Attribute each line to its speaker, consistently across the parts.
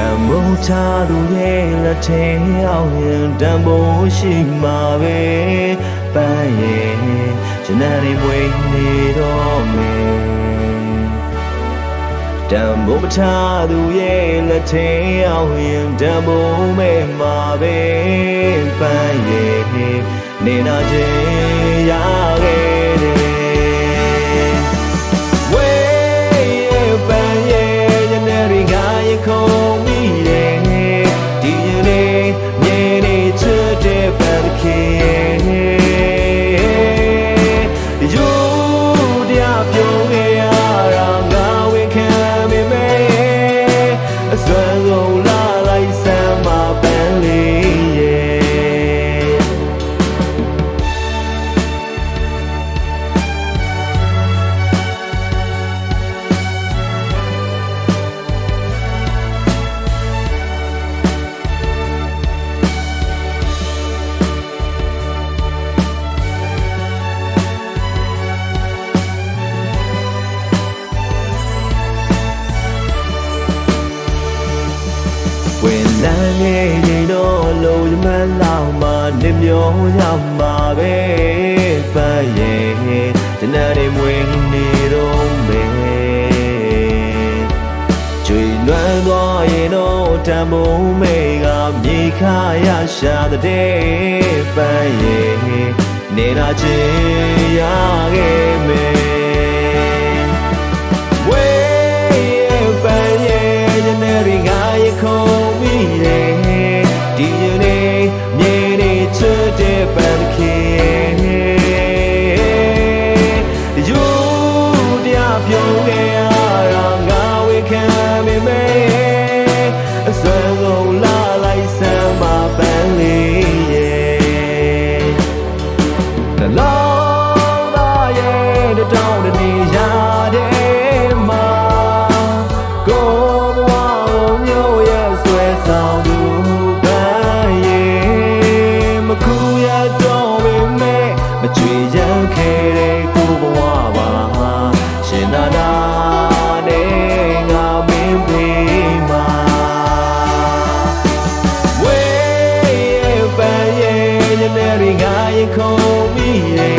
Speaker 1: တံမိုးထားသူရဲ့လက်ထဲအောင်ရင်တံမိုးရှိမှာပဲပန်းရဲ့ကျွန်나တွေမွေးနေတော့မယ်တံမိုးထားသူရဲ့လက်ထဲအောင်ရင်တံမိုးမဲ့မှာပဲပန်းရဲ့နေနာခြင်းရခဲ့ ငယ်ရင်တော့လုံးမလောက်မှနေမျောရောက်မှာပဲဖန်ရဲ့တနာတွေမွေးနေတော့မယ်ကျွေလွမ်းသွားရင်တော့တံမိုးမေကမြေခါရရှာတဲ့ဖန်ရဲ့နေလာချင်ရခဲ့မယ် call me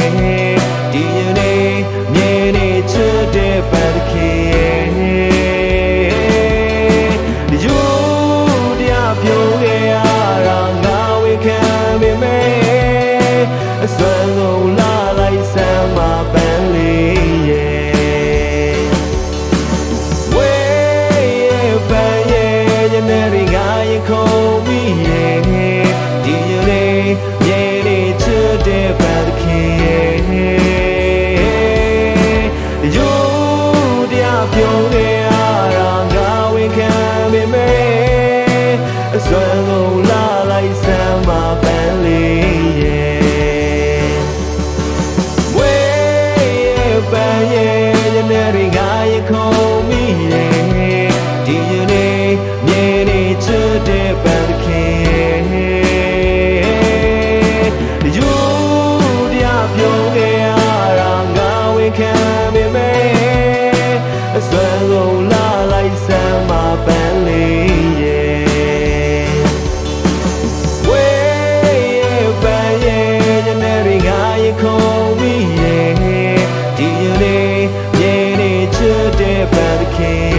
Speaker 1: ပယ်ရဲ့ရနေရီကရခေါ် came.